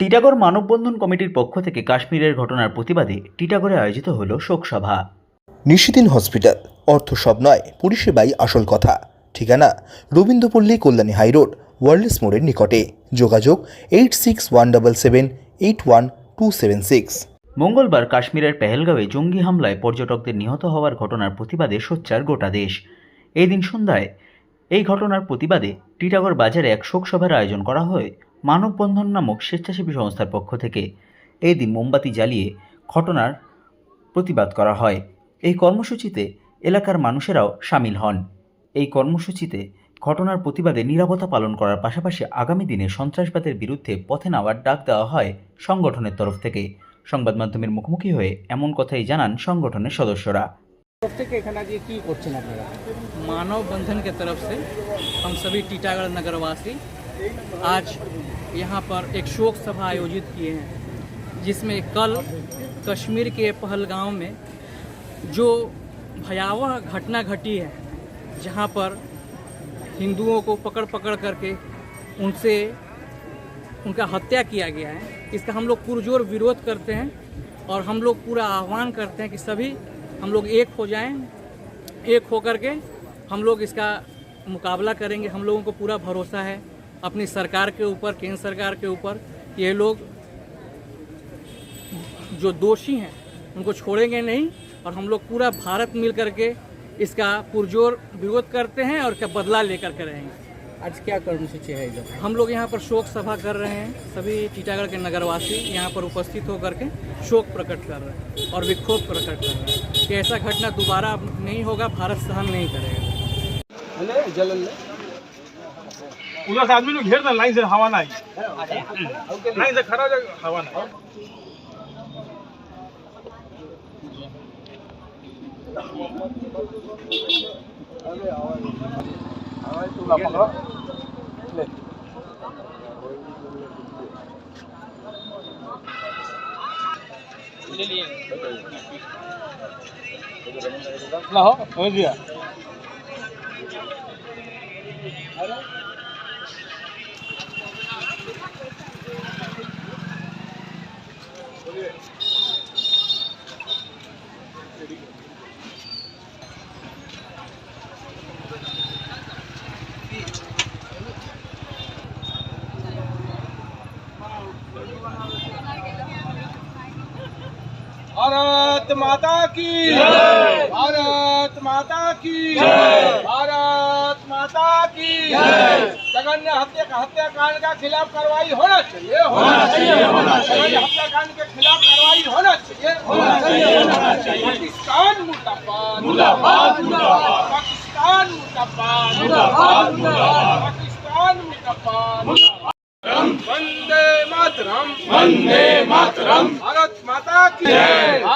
টিটাগড় মানববন্ধন কমিটির পক্ষ থেকে কাশ্মীরের ঘটনার প্রতিবাদে টিটাগড়ে আয়োজিত হল শোকসভা। নিশিদিন হসপিটাল অর্থ সব নয় পরিষেবাই আসল কথা। ঠিকানা রবীন্দ্রপল্লী কল্যাণী হাইরোড ওয়ার্ল্ডস মোড়ের নিকটে। যোগাযোগ eight six one double seven eight one two seven six. মঙ্গলবার কাশ্মীরের পেহেলগাঁওয়ে জঙ্গি হামলায় পর্যটকদের নিহত হওয়ার ঘটনার প্রতিবাদে সোচ্চার গোটা দেশ। এই দিন সন্ধ্যায় এই ঘটনার প্রতিবাদে টিটাগড় বাজারে এক শোকসভার আয়োজন করা হয়। মানববন্ধন নামক স্বেচ্ছাসেবী সংস্থার পক্ষ থেকে এই দিন মোমবাতি জ্বালিয়ে ঘটনার প্রতিবাদ করা হয় এই কর্মসূচিতে এলাকার মানুষেরাও সামিল হন এই কর্মসূচিতে ঘটনার প্রতিবাদে নিরাপত্তা পালন করার পাশাপাশি আগামী দিনে সন্ত্রাসবাদের বিরুদ্ধে পথে নামার ডাক দেওয়া হয় সংগঠনের তরফ থেকে সংবাদ মাধ্যমের মুখোমুখি হয়ে এমন কথাই জানান সংগঠনের সদস্যরা তরফ থেকে এখানে আজকে কি করছেন আপনারা मानव बंधन के तरफ से हम सभी टीटागढ़ नगरवासी आज यहाँ पर एक शोक सभा आयोजित किए हैं, जिसमें कल कश्मीर के पहलगांव में जो भयावह घटना घटी है, जहाँ पर हिंदुओं को पकड़ पकड़ करके उनसे उनका हत्या किया गया है। इसका हम लोग पुरजोर विरोध करते हैं और हम लोग पूरा आह्वान करते हैं कि सभी हम लोग एक हो जाएँ, एक होकर के हम लोग इसका मुकाबला करेंगे। हम लोगों को पूरा भरोसा है। अपनी सरकार के ऊपर केंद्र सरकार के ऊपर ये लोग जो दोषी हैं उनको छोड़ेंगे नहीं और हम लोग पूरा भारत मिल करके इसका पुरजोर विरोध करते हैं और इसका बदला लेकर के रहेंगे। आज क्या कर्मसूची है इधर हम लोग यहाँ पर शोक सभा कर रहे हैं सभी टीटागढ़ के नगरवासी यहाँ पर उपस्थित होकर के शोक प्रकट कर रहे हैं और विक्षोभ प्रकट कर रहे हैं कि ऐसा घटना दोबारा नहीं होगा भारत सहन नहीं करेगा। उधर से आदमी लोग घेर दें लाइन से हवा ना आई लाइन से खड़ा हो जाए हवा ना आई। ना हो हो दिया भारत माता की। भारत माता की। भारत माता की। जघन्य हत्या हत्याकांड का खिलाफ कार्रवाई होना चाहिए। होना चाहिए होना चाहिए। हत्याकांड के खिलाफ कार्रवाई होना चाहिए। होना चाहिए होना चाहिए। पाकिस्तान मुर्दाबाद। मुर्दाबाद मुर्दाबाद। पाकिस्तान मुर्दाबाद। मुर्दाबाद मुर्दाबाद। पाकिस्तान मुर्दाबाद। वंदे मातरम। वंदे मातरम। भारत माता की जय भारत माता की। जय।